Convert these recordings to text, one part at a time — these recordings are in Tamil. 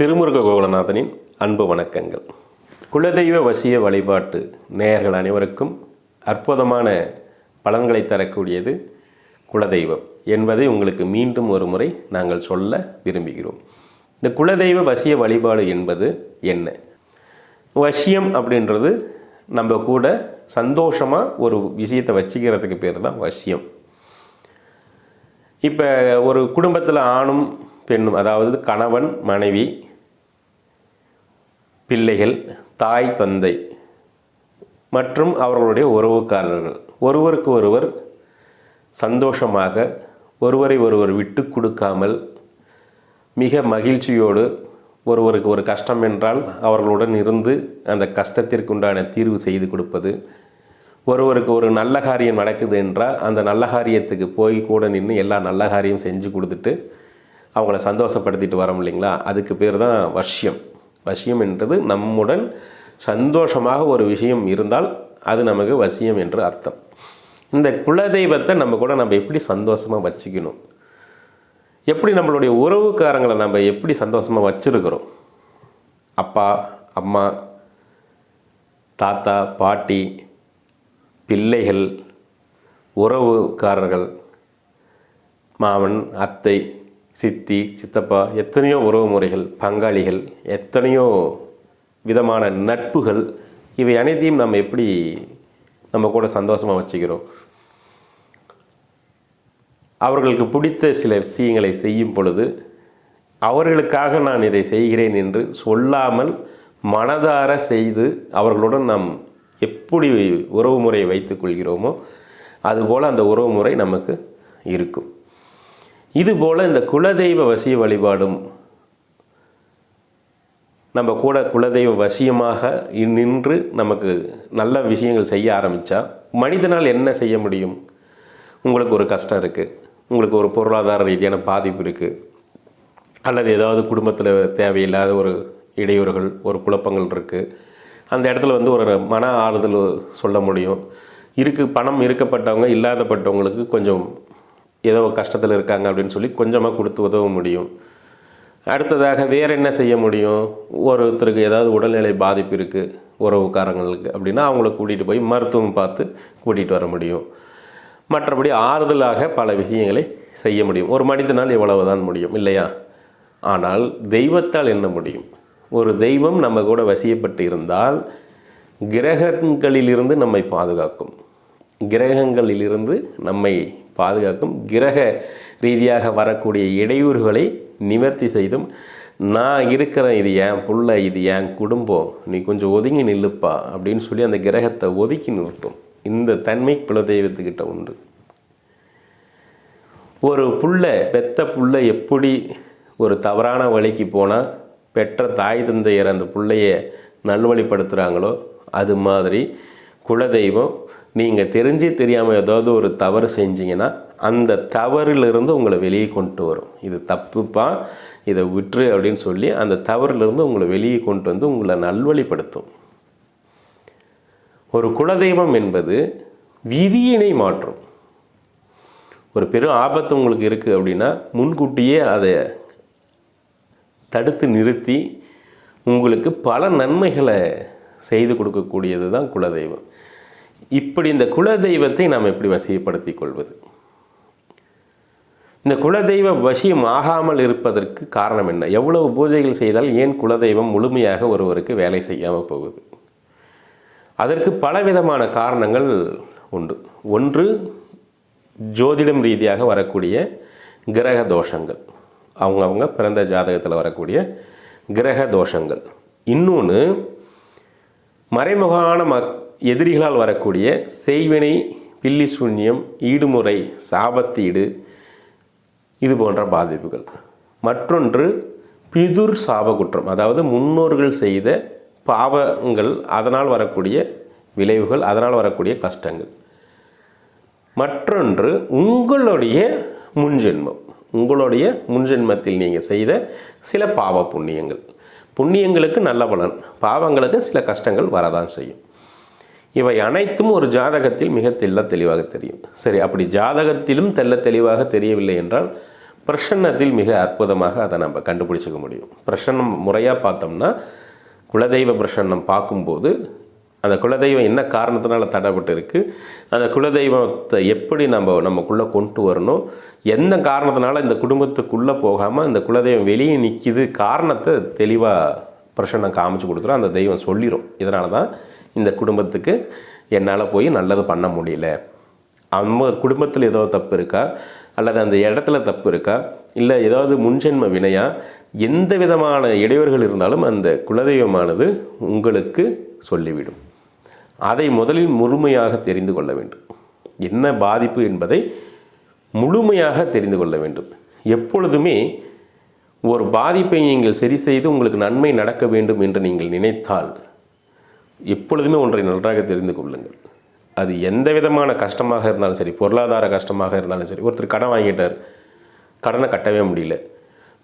திருமுருக கோகுலநாதனின் அன்பு வணக்கங்கள். குலதெய்வ வசிய வழிபாட்டு நேயர்கள் அனைவருக்கும் அற்புதமான பலன்களை தரக்கூடியது குலதெய்வம் என்பதை உங்களுக்கு மீண்டும் ஒரு முறை நாங்கள் சொல்ல விரும்புகிறோம். இந்த குலதெய்வ வசிய வழிபாடு என்பது என்ன? வசியம் அப்படின்றது நம்ம கூட சந்தோஷமாக ஒரு விஷயத்தை வச்சுக்கிறதுக்கு பேர் தான் வசியம். இப்போ ஒரு குடும்பத்தில் ஆணும் பெண்ணும் அதாவது கணவன் மனைவி பிள்ளைகள் தாய் தந்தை மற்றும் அவர்களுடைய உறவுக்காரர்கள். ஒருவருக்கு ஒருவர் சந்தோஷமாக ஒருவரை ஒருவர் விட்டு கொடுக்காமல் மிக மகிழ்ச்சியோடு ஒருவருக்கு ஒரு கஷ்டம் என்றால் அவர்களுடன் இருந்து அந்த கஷ்டத்திற்குண்டான தீர்வு செய்து கொடுப்பது. ஒருவருக்கு ஒரு நல்ல காரியம் நடக்குது என்றால் அந்த நல்ல காரியத்துக்கு போய் கூட நின்று எல்லா நல்ல காரியம் செஞ்சு கொடுத்துட்டு அவங்கள சந்தோஷப்படுத்திட்டு வரோம் இல்லைங்களா? அதுக்கு பேர் தான் வஷ்யம் வசியம் என்றது நம்முடன் சந்தோஷமாக ஒரு விஷயம் இருந்தால் அது நமக்கு வசியம் என்று அர்த்தம். இந்த குலதெய்வத்தை நம்ம கூட நம்ம எப்படி சந்தோஷமாக வச்சுக்கணும்? எப்படி நம்மளுடைய உறவுக்காரங்களை நம்ம எப்படி சந்தோஷமாக வச்சுருக்கிறோம்? அப்பா அம்மா தாத்தா பாட்டி பிள்ளைகள் உறவுக்காரர்கள் மாமன் அத்தை சித்தி சித்தப்பா எத்தனையோ உறவு முறைகள் பங்காளிகள் எத்தனையோ விதமான நட்புகள் இவை அனைத்தையும் நம்ம எப்படி நம்ம கூட சந்தோஷமாக வச்சுக்கிறோம்? அவர்களுக்கு பிடித்த சில விஷயங்களை செய்யும் பொழுது அவர்களுக்காக நான் இதை செய்கிறேன் என்று சொல்லாமல் மனதார செய்து அவர்களுடன் நாம் எப்படி உறவு முறையை வைத்துக் கொள்கிறோமோ அதுபோல் அந்த உறவு முறை நமக்கு இருக்கும். இதுபோல் இந்த குலதெய்வ வசிய வழிபாடும் நம்ம கூட குலதெய்வ வசியமாக நின்று நமக்கு நல்ல விஷயங்கள் செய்ய ஆரம்பித்தா மனிதனால் என்ன செய்ய முடியும்? உங்களுக்கு ஒரு கஷ்டம் இருக்குது உங்களுக்கு ஒரு பொருளாதார ரீதியான பாதிப்பு இருக்குது அல்லது ஏதாவது குடும்பத்தில் தேவையில்லாத ஒரு இடையூறுகள் ஒரு குழப்பங்கள் இருக்குது அந்த இடத்துல வந்து ஒரு மன ஆறுதல் சொல்ல முடியும். இருக்கு பணம் இருக்கப்பட்டவங்க இல்லாதப்பட்டவங்களுக்கு கொஞ்சம் ஏதோ கஷ்டத்தில் இருக்காங்க அப்படின்னு சொல்லி கொஞ்சமாக கொடுத்து உதவ முடியும். அடுத்ததாக வேறு என்ன செய்ய முடியும்? ஒருத்தருக்கு ஏதாவது உடல்நிலை பாதிப்பு இருக்குது உறவுக்காரங்களுக்கு அப்படின்னா அவங்கள கூட்டிகிட்டு போய் மருத்துவம் பார்த்து கூட்டிகிட்டு வர முடியும். மற்றபடி ஆறுதலாக பல விஷயங்களை செய்ய முடியும். ஒரு மனிதனால் இவ்வளவு தான் முடியும் இல்லையா? ஆனால் தெய்வத்தால் என்ன முடியும்? ஒரு தெய்வம் நம்ம கூட வசியப்பட்டு இருந்தால் கிரகங்களிலிருந்து நம்மை பாதுகாக்கும். கிரகங்களிலிருந்து நம்மை பாதுகாக்கும் கிரக ரீதியாக வரக்கூடிய இடையூறுகளை நிவர்த்தி செய்தும் நான் இருக்கிறேன் இது என் புள்ள இது என் குடும்பம் நீ கொஞ்சம் ஒதுங்கி நில்லுப்பா அப்படின்னு சொல்லி அந்த கிரகத்தை ஒதுக்கி நிறுத்தும். இந்த தன்மை குலதெய்வத்துக்கிட்ட உண்டு. ஒரு புள்ள பெத்த புள்ள எப்படி ஒரு தவறான வழிக்கு போனால் பெற்ற தாய் தந்தையர் அந்த பிள்ளைய நல்வழிப்படுத்துகிறாங்களோ அது மாதிரி குலதெய்வம் நீங்கள் தெரிஞ்சு தெரியாமல் ஏதாவது ஒரு தவறு செஞ்சீங்கன்னா அந்த தவறிலிருந்து உங்களை வெளியே கொண்டு வரும். இது தப்புப்பா இதை விட்டுரு அப்படின்னு சொல்லி அந்த தவறிலிருந்து உங்களை வெளியே கொண்டு வந்து உங்களை நல்வழிப்படுத்தும். ஒரு குலதெய்வம் என்பது விதியினை மாற்றும். ஒரு பெரும் ஆபத்து உங்களுக்கு இருக்குது அப்படின்னா முன்கூட்டியே அதை தடுத்து நிறுத்தி உங்களுக்கு பல நன்மைகளை செய்து கொடுக்கக்கூடியது தான் குலதெய்வம். இப்படி இந்த குலதெய்வத்தை நாம் எப்படி வசியப்படுத்தி கொள்வது? இந்த குலதெய்வ வசியம் ஆகாமல் இருப்பதற்கு காரணம் என்ன? எவ்வளவு பூஜைகள் செய்தால் ஏன் குலதெய்வம் முழுமையாக ஒருவருக்கு வேலை செய்யாமல் போகுது? அதற்கு பலவிதமான காரணங்கள் உண்டு. ஒன்று ஜோதிடம் ரீதியாக வரக்கூடிய கிரக தோஷங்கள். அவங்கவுங்க பிறந்த ஜாதகத்தில் வரக்கூடிய கிரக தோஷங்கள். இன்னொன்று மறைமுகமான மக் எதிரிகளால் வரக்கூடிய செய்வினை பில்லி சூன்யம் ஈடுமுறை சாபத்தீடு இது போன்ற பாதிப்புகள். மற்றொன்று பிதுர் சாப குற்றம் அதாவது முன்னோர்கள் செய்த பாவங்கள் அதனால் வரக்கூடிய விளைவுகள் அதனால் வரக்கூடிய கஷ்டங்கள். மற்றொன்று உங்களுடைய முன்ஜென்மம். உங்களுடைய முன்ஜென்மத்தில் நீங்கள் செய்த சில பாவ புண்ணியங்கள். புண்ணியங்களுக்கு நல்ல பலன். பாவங்களுக்கு சில கஷ்டங்கள் வரதான் செய்யும். இவை அனைத்தும் ஒரு ஜாதகத்தில் மிக தெல்ல தெளிவாக தெரியும். சரி அப்படி ஜாதகத்திலும் தெல்ல தெளிவாக தெரியவில்லை என்றால் பிரசன்னத்தில் மிக அற்புதமாக அதை நம்ம கண்டுபிடிச்சிக்க முடியும். பிரசன்னம் முறையாக பார்த்தோம்னா குலதெய்வ பிரசன்னம் பார்க்கும்போது அந்த குலதெய்வம் என்ன காரணத்தினால தடைப்பட்டு இருக்குது அந்த குலதெய்வத்தை எப்படி நம்ம நமக்குள்ளே கொண்டு வரணும் எந்த காரணத்தினால இந்த குடும்பத்துக்குள்ளே போகாமல் இந்த குலதெய்வம் வெளியே நிற்கிது காரணத்தை தெளிவாக பிரசன்னம் காமிச்சு கொடுத்துரும் அந்த தெய்வம் சொல்லிடும் இதனால தான் இந்த குடும்பத்துக்கு என்னால் போய் நல்லது பண்ண முடியல. அவங்க குடும்பத்தில் ஏதோ தப்பு இருக்கா? அல்லது அந்த இடத்துல தப்பு இருக்கா? இல்லை ஏதாவது முன்ஜென்ம வினையா? எந்த விதமான இடையூறுகள் இருந்தாலும் அந்த குலதெய்வமானது உங்களுக்கு சொல்லிவிடும். அதை முதலில் முழுமையாக தெரிந்து கொள்ள வேண்டும். என்ன பாதிப்பு என்பதை முழுமையாக தெரிந்து கொள்ள வேண்டும். எப்பொழுதுமே ஒரு பாதிப்பை நீங்கள் சரி செய்து உங்களுக்கு நன்மை நடக்க வேண்டும் என்று நீங்கள் நினைத்தால் எப்பொழுதுமே ஒன்றை நன்றாக தெரிந்து கொள்ளுங்கள். அது எந்த விதமான கஷ்டமாக இருந்தாலும் சரி பொருளாதார கஷ்டமாக இருந்தாலும் சரி ஒருத்தர் கடன் வாங்கிட்டார் கடனை கட்டவே முடியல.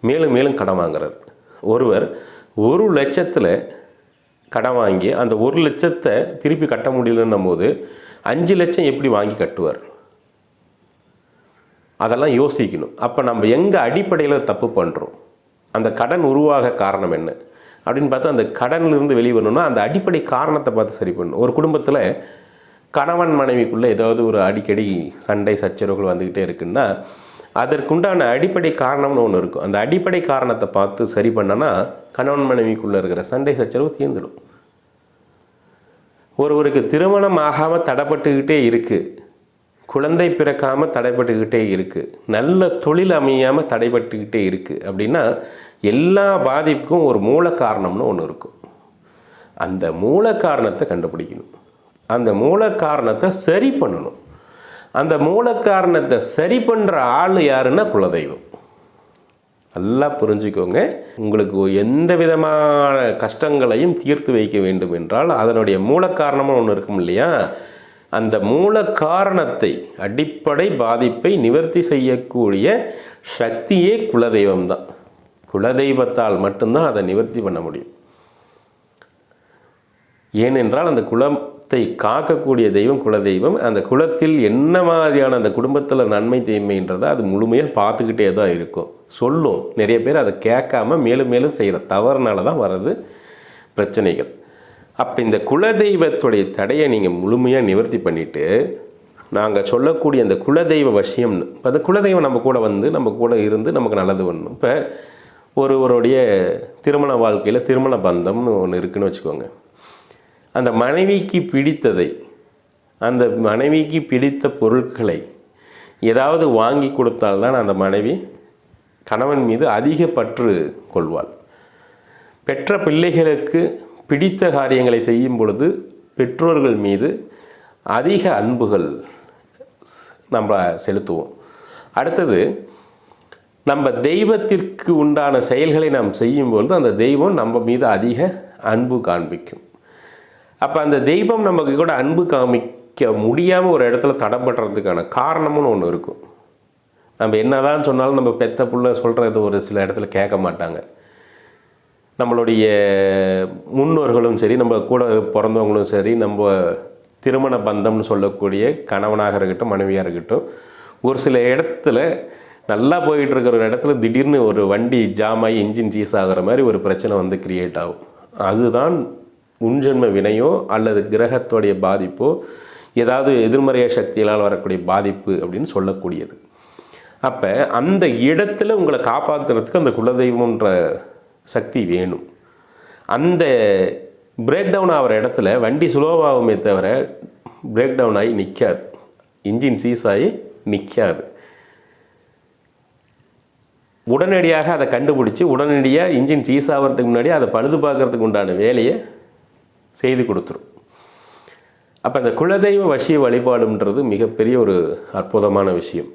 மேலும் மேலும் கடன் வாங்குறார். ஒருவர் ஒரு லட்சத்தில் கடன் வாங்கி அந்த ஒரு லட்சத்தை திருப்பி கட்ட முடியலன்னும் போது அஞ்சு லட்சம் எப்படி வாங்கி கட்டுவார்? அதெல்லாம் யோசிக்கணும். அப்போ நம்ம எங்கே அடிப்படையில் தப்பு பண்ணுறோம் அந்த கடன் உருவாக காரணம் என்ன? அப்படின்னு பார்த்தா அந்த கடனிலிருந்து வெளியே வரணும்னா அந்த அடிப்படை காரணத்தை பார்த்து சரி பண்ணணும். ஒரு குடும்பத்தில் கணவன் மனைவிக்குள்ளே ஏதாவது ஒரு அடிக்கடி சண்டை சச்சரவுகள் வந்துக்கிட்டே இருக்குன்னா அதற்குண்டான அடிப்படை காரணம்னு ஒன்று இருக்கும். அந்த அடிப்படை காரணத்தை பார்த்து சரி பண்ணனா கணவன் மனைவிக்குள்ளே இருக்கிற சண்டை சச்சரவு தீர்ந்துடும் ஒருவருக்கு திருமணம் ஆகாமல் தடைப்பட்டுக்கிட்டே இருக்குது குழந்தை பிறக்காமல் தடைப்பட்டுக்கிட்டே இருக்குது நல்ல தொழில் அமையாமல் தடைப்பட்டுக்கிட்டே இருக்குது அப்படின்னா எல்லா பாதிப்புக்கும் ஒரு மூல காரணம்னு ஒன்று இருக்கும். அந்த மூல காரணத்தை கண்டுபிடிக்கணும். அந்த மூல காரணத்தை சரி பண்ணணும். அந்த மூல காரணத்தை சரி பண்ணுற ஆள் யாருன்னா குலதெய்வம். நல்லா புரிஞ்சுக்கோங்க. உங்களுக்கு எந்த விதமான கஷ்டங்களையும் தீர்த்து வைக்க வேண்டும் என்றால் அதனுடைய மூல காரணமும் ஒன்று இருக்கும் இல்லையா? அந்த மூல காரணத்தை அடிப்படை பாதிப்பை நிவர்த்தி செய்யக்கூடிய சக்தியே குலதெய்வம் தான் குலதெய்வத்தால் மட்டும்தான் அதை நிவர்த்தி பண்ண முடியும். ஏனென்றால் அந்த குலத்தை காக்கக்கூடிய தெய்வம் குலதெய்வம். அந்த குலத்தில் என்ன மாதிரியான அந்த குடும்பத்தில் நன்மை தீமைன்றதை அது முழுமையாக பார்த்துக்கிட்டே தான் இருக்கும். சொல்லும். நிறைய பேர் அதை கேட்காம மேலும் மேலும் செய்கிற தவறுனால தான் வர்றது பிரச்சனைகள். அப்போ இந்த குலதெய்வத்துடைய தடையை நீங்கள் முழுமையாக நிவர்த்தி பண்ணிவிட்டு நாங்கள் சொல்லக்கூடிய அந்த குலதெய்வ வசியம்னு இப்போ அந்த குலதெய்வம் நம்ம கூட வந்து நம்ம கூட இருந்து நமக்கு நல்லது பண்ணணும் இப்போ ஒருவருடைய திருமண வாழ்க்கையில் திருமண பந்தம்னு ஒன்று இருக்குன்னு வச்சுக்கோங்க. அந்த மனைவிக்கு பிடித்ததை அந்த மனைவிக்கு பிடித்த பொருட்களை ஏதாவது வாங்கி கொடுத்தால்தான் அந்த மனைவி கணவன் மீது அதிக பற்று கொள்வாள். பெற்ற பிள்ளைகளுக்கு பிடித்த காரியங்களை செய்யும் பொழுது பெற்றோர்கள் மீது அதிக அன்புகள் நம்ம செலுத்துவோம். அடுத்தது நம்ம தெய்வத்திற்கு உண்டான செயல்களை நாம் செய்யும் பொழுது அந்த தெய்வம் நம்ம மீது அதிக அன்பு காண்பிக்கும். அப்போ அந்த தெய்வம் நமக்கு கூட அன்பு காமிக்க முடியாமல் ஒரு இடத்துல தடைப்படுறதுக்கான காரணம்னு ஒன்று இருக்கும். நம்ம என்னதான் சொன்னாலும் நம்ம பெத்த புள்ள சொல்கிறது ஒரு சில இடத்துல கேட்க மாட்டாங்க. நம்மளுடைய முன்னோர்களும் சரி நம்ம கூட பிறந்தவங்களும் சரி நம்ம திருமண பந்தம்னு சொல்லக்கூடிய கணவனாக இருக்கட்டும் மனைவியாக இருக்கட்டும் ஒரு சில இடத்துல நல்லா போயிட்டு இருக்கிற ஒரு இடத்துல திடீர்னு ஒரு வண்டி ஜாம் ஆகி இன்ஜின் சீஸ் ஆகிற மாதிரி ஒரு பிரச்சனை வந்து கிரியேட் ஆகும். அதுதான் முன்ஜென்ம வினையோ அல்லது கிரகத்தோடைய பாதிப்போ ஏதாவது எதிர்மறைய சக்திகளால் வரக்கூடிய பாதிப்பு அப்படின்னு சொல்லக்கூடியது. அப்போ அந்த இடத்துல உங்களை காப்பாற்றுறதுக்கு அந்த குலதெய்வம்ன்ற சக்தி வேணும். அந்த பிரேக் டவுன் ஆகிற இடத்துல வண்டி ஸ்லோவாகுமே தவிர பிரேக் டவுன் ஆகி நிற்காது இன்ஜின் சீஸ் ஆகி நிற்காது உடனடியாக அதை கண்டுபிடிச்சி உடனடியாக இன்ஜின் சீஸ் ஆகிறதுக்கு முன்னாடி அதை பழுது பார்க்கறதுக்கு உண்டான வேலையை செய்து கொடுத்துரும். அப்போ இந்த குலதெய்வ வசிய வழிபாடுன்றது மிகப்பெரிய ஒரு அற்புதமான விஷயம்.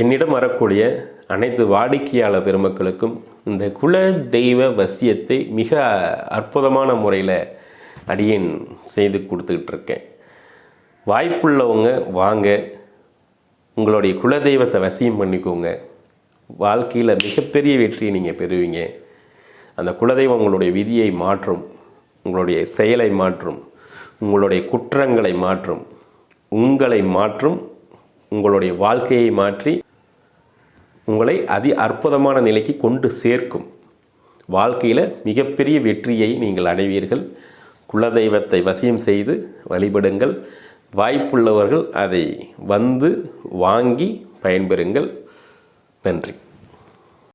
என்னிடம் வரக்கூடிய அனைத்து வாடிக்கையாளர் பெருமக்களுக்கும் இந்த குல தெய்வ வசியத்தை மிக அற்புதமான முறையில் அடியேன் செய்து கொடுத்துக்கிட்டு இருக்கேன் வாய்ப்புள்ளவங்க வாங்க உங்களுடைய குலதெய்வத்தை வசியம் பண்ணிக்கோங்க. வாழ்க்கையில் மிகப்பெரிய வெற்றியை நீங்கள் பெறுவீங்க. அந்த குலதெய்வம் உங்களுடைய விதியை மாற்றும் உங்களுடைய செயலை மாற்றும் உங்களுடைய குற்றங்களை மாற்றும் உங்களை மாற்றும் உங்களுடைய வாழ்க்கையை மாற்றி உங்களை அதி அற்புதமான நிலைக்கு கொண்டு சேர்க்கும். வாழ்க்கையில் மிகப்பெரிய வெற்றியை நீங்கள் அடைவீர்கள். குலதெய்வத்தை வசியம் செய்து வழிபடுங்கள். வாய்ப்புள்ளவர்கள் அதை வந்து வாங்கி பயன்பெறுங்கள். நன்றி.